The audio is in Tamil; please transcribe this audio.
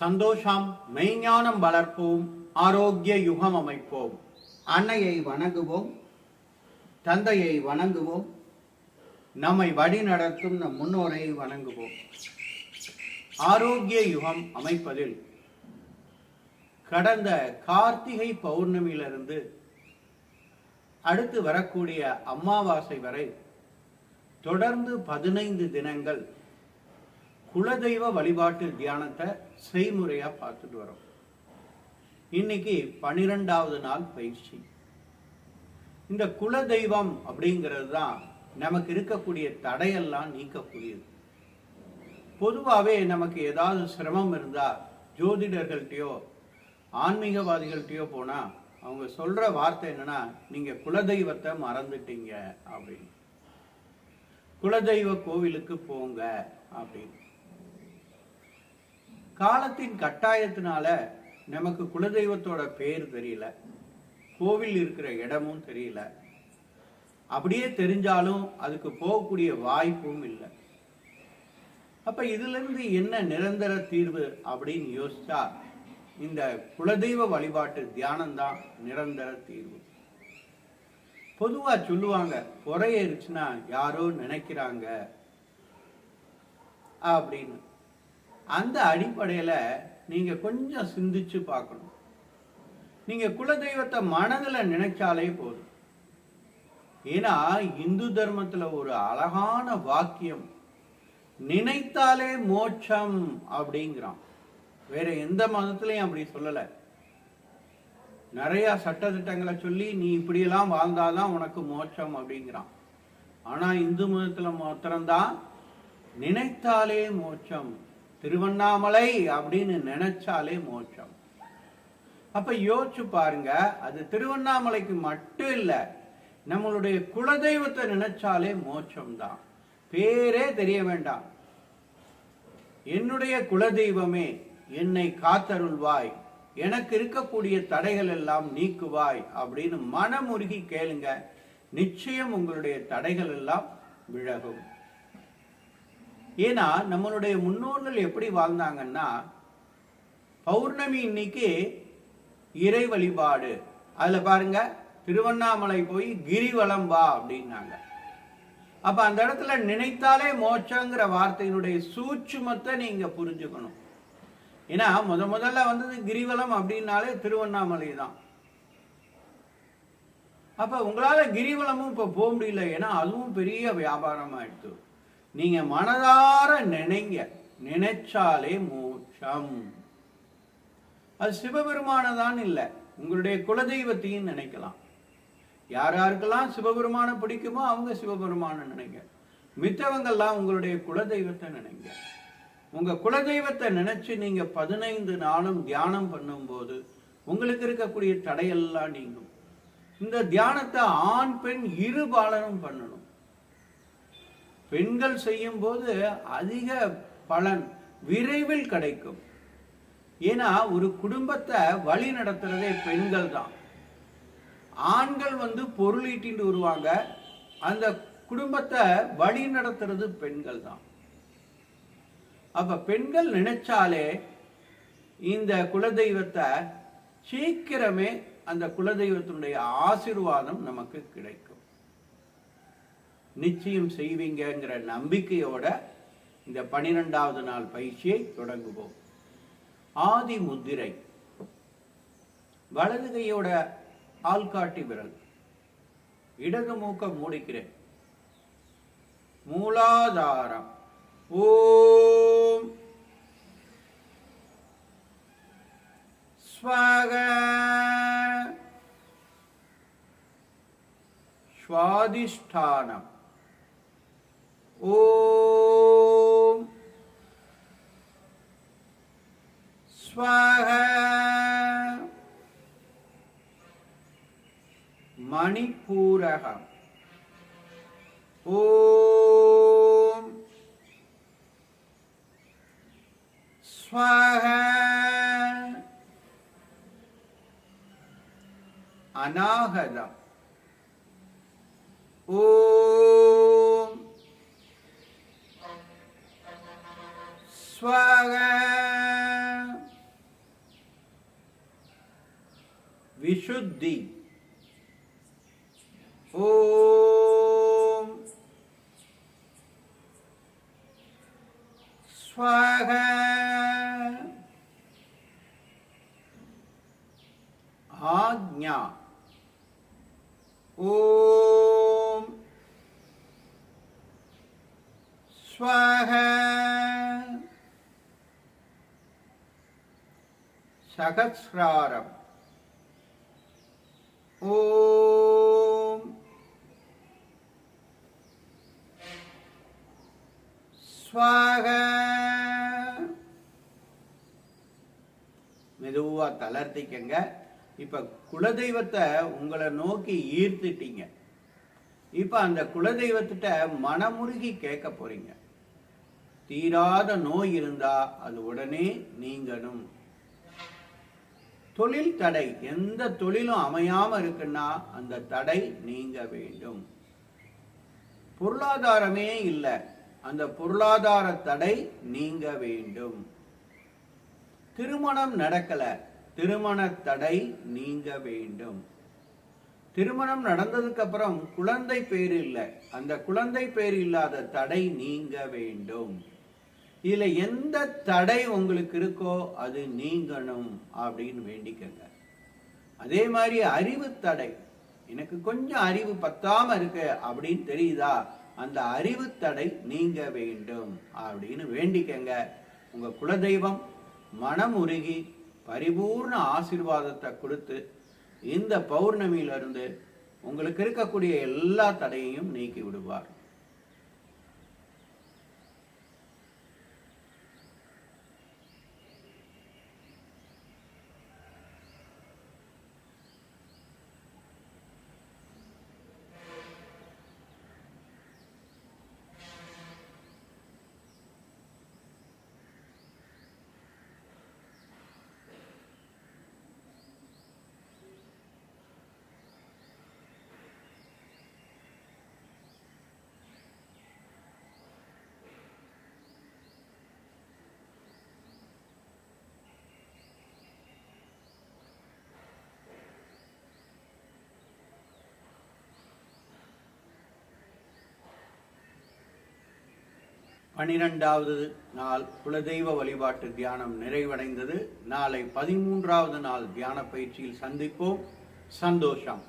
சந்தோஷம் மெய்ஞானம் வளர்ப்போம் ஆரோக்கிய யுகம் அமைப்போம். அன்னையை வணங்குவோம் தந்தையை வணங்குவோம் நம்மை வழி நடத்தும் நம் முன்னோரை வணங்குவோம். ஆரோக்கிய யுகம் அமைப்பதில் கடந்த கார்த்திகை பௌர்ணமியிலிருந்து அடுத்து வரக்கூடிய அமாவாசை வரை தொடர்ந்து பதினைந்து தினங்கள் குலதெய்வ வழிபாட்டு தியானத்தை செய்முறையாக பார்த்துட்டு வரோம். இன்னைக்கு பனிரெண்டாவது நாள் பயிற்சி. இந்த குலதெய்வம் அப்படிங்கிறது தான் நமக்கு இருக்கக்கூடிய தடையெல்லாம் நீக்கக்கூடியது. பொதுவாகவே நமக்கு ஏதாவது சிரமம் இருந்தால் ஜோதிடர்கள்ட்டையோ ஆன்மீகவாதிகள்கிட்டயோ போனால் அவங்க சொல்கிற வார்த்தை என்னன்னா நீங்கள் குலதெய்வத்தை மறந்துட்டீங்க அப்படின்னு. குலதெய்வ கோவிலுக்கு போங்க அப்படின்னு. காலத்தின் கட்டாயத்தினால நமக்கு குலதெய்வத்தோட பேர் தெரியல. கோவில் இருக்கிற இடமும் தெரியல. அப்படியே தெரிஞ்சாலும் அதுக்கு போகக்கூடிய வாய்ப்பும் இல்லை. அப்ப இதுல இருந்து என்ன நிரந்தர தீர்வு அப்படின்னு யோசிச்சா இந்த குலதெய்வ வழிபாட்டு தியானம் தான் நிரந்தர தீர்வு. பொதுவா சொல்லுவாங்க பொறையேறுச்சுன்னா யாரோ நினைக்கிறாங்க அப்படின்னு. அந்த அடிப்படையில் நீங்கள் கொஞ்சம் சிந்திச்சு பார்க்கணும். நீங்கள் குலதெய்வத்தை மனதில் நினைச்சாலே போதும். ஏன்னா இந்து தர்மத்தில் ஒரு அழகான வாக்கியம் நினைத்தாலே மோட்சம் அப்படிங்கிறான். வேற எந்த மதத்திலையும் அப்படி சொல்லலை. நிறைய சட்டத்திட்டங்களை சொல்லி நீ இப்படியெல்லாம் வாழ்ந்தாதான் உனக்கு மோட்சம் அப்படிங்கிறான். ஆனால் இந்து மதத்தில் மாத்திரம்தான் நினைத்தாலே மோட்சம் திருவண்ணாமலை அப்படின்னு நினைச்சாலே மோட்சம். அப்ப யோசிச்சு பாருங்க அது திருவண்ணாமலைக்கு மட்டும் இல்லை நம்மளுடைய குலதெய்வத்தை நினைச்சாலே மோட்சம் தான் பேரே தெரிய வேண்டாம். என்னுடைய குலதெய்வமே என்னை காத்தருள்வாய் எனக்கு இருக்கக்கூடிய தடைகள் எல்லாம் நீக்குவாய் அப்படின்னு மனமுருகி கேளுங்க. நிச்சயம் உங்களுடைய தடைகள் எல்லாம் விலகும். ஏன்னா நம்மளுடைய முன்னோர்கள் எப்படி வாழ்ந்தாங்கன்னா பௌர்ணமி இன்னைக்கு இறை வழிபாடு. அதில் பாருங்க திருவண்ணாமலை போய் கிரிவலம் வா அப்படின்னாங்க. அப்போ அந்த இடத்துல நினைத்தாலே மோட்சங்கிற வார்த்தையினுடைய சூட்சுமத்தை நீங்கள் புரிஞ்சுக்கணும். ஏன்னா முத முதல்ல வந்தது கிரிவலம் அப்படின்னாலே திருவண்ணாமலை தான். அப்போ உங்களால் கிரிவலமும் இப்போ போக முடியல ஏன்னா அதுவும் பெரிய வியாபாரமாக எடுத்து நீங்க மனதார நினைங்க. நினைச்சாலே மோட்சம். அது சிவபெருமானதான் இல்லை. உங்களுடைய குலதெய்வத்தையும் நினைக்கலாம். யார் யாருக்கெல்லாம் சிவபெருமான பிடிக்குமோ அவங்க சிவபெருமான நினைங்க. மித்தவங்கெல்லாம் உங்களுடைய குலதெய்வத்தை நினைங்க. உங்க குலதெய்வத்தை நினைச்சு நீங்க பதினைந்து நாளும் தியானம் பண்ணும்போது உங்களுக்கு இருக்கக்கூடிய தடையெல்லாம் நீங்கும். இந்த தியானத்தை ஆண் பெண் இரு பாலனும் பண்ணணும். பெண்கள் செய்யும்போது அதிக பலன் விரைவில் கிடைக்கும். ஏன்னா ஒரு குடும்பத்தை வழி நடத்துறதே பெண்கள் தான். ஆண்கள் வந்து பொருள் ஈட்டின்னு வருவாங்க. அந்த குடும்பத்தை வழி நடத்துறது பெண்கள் தான். அப்ப பெண்கள் நினைச்சாலே இந்த குலதெய்வத்தை சீக்கிரமே அந்த குலதெய்வத்தினுடைய ஆசிர்வாதம் நமக்கு கிடைக்கும். நிச்சயம் செய்வீங்கங்கிற நம்பிக்கையோட இந்த பனிரெண்டாவது நாள் பயிற்சியை தொடங்குவோம். ஆதி முத்திரை வலது கையோட ஆள்காட்டி விரல் இடது மூக்க மூடிக்கிறேன். மூலாதாரம் ஓம். ஸ்வாக. சுவாதிஷ்டானம் ஓம் ஸ்வக மணிப்பூரகம் ஓம் ஸ்வக அநாகதம் ஓம் विशुद्धि। ॐ। स्वाहा। आज्ञा। ॐ। स्वाहा। सहस्रारम् ஓம். ஸ்வாக மெதுவாக தளர்த்திக்கங்க. இப்போ குலதெய்வத்தை உங்களை நோக்கி ஈர்த்துட்டீங்க. இப்போ அந்த குலதெய்வத்திட்ட மனமுருகி கேட்க போறீங்க. தீராத நோய் இருந்தால் அது உடனே நீங்கணும். தொழில் தடை. எந்த தொழிலும் அமையாம இருக்குன்னா அந்த தடை நீங்க வேண்டும். பொருளாதாரமே இல்லை. அந்த பொருளாதார தடை நீங்க வேண்டும். திருமணம் நடக்கல. திருமண தடை நீங்க வேண்டும். திருமணம் நடந்ததுக்கு அப்புறம் குழந்தை பேர் இல்லை. அந்த குழந்தை பேர் இல்லாத தடை நீங்க வேண்டும். இதுல எந்த தடை உங்களுக்கு இருக்கோ அது நீங்கணும் அப்படின்னு வேண்டிக்கங்க அதே மாதிரி அறிவு தடை. எனக்கு கொஞ்சம் அறிவு பத்தாம இருக்கு அப்படின்னு தெரியுதா? அந்த அறிவு தடை நீங்க வேண்டும் அப்படின்னு வேண்டிக்கங்க உங்க குலதெய்வம் மனம் உருகி பரிபூர்ண ஆசீர்வாதத்தை கொடுத்து இந்த பௌர்ணமியிலிருந்து உங்களுக்கு இருக்கக்கூடிய எல்லா தடையையும் நீக்கி விடுவார். பனிரெண்டாவது நாள் குலதெய்வ வழிபாட்டு தியானம் நிறைவடைந்தது. நாளை பதிமூன்றாவது நாள் தியான பயிற்சியில் சந்திப்போம். சந்தோஷம்.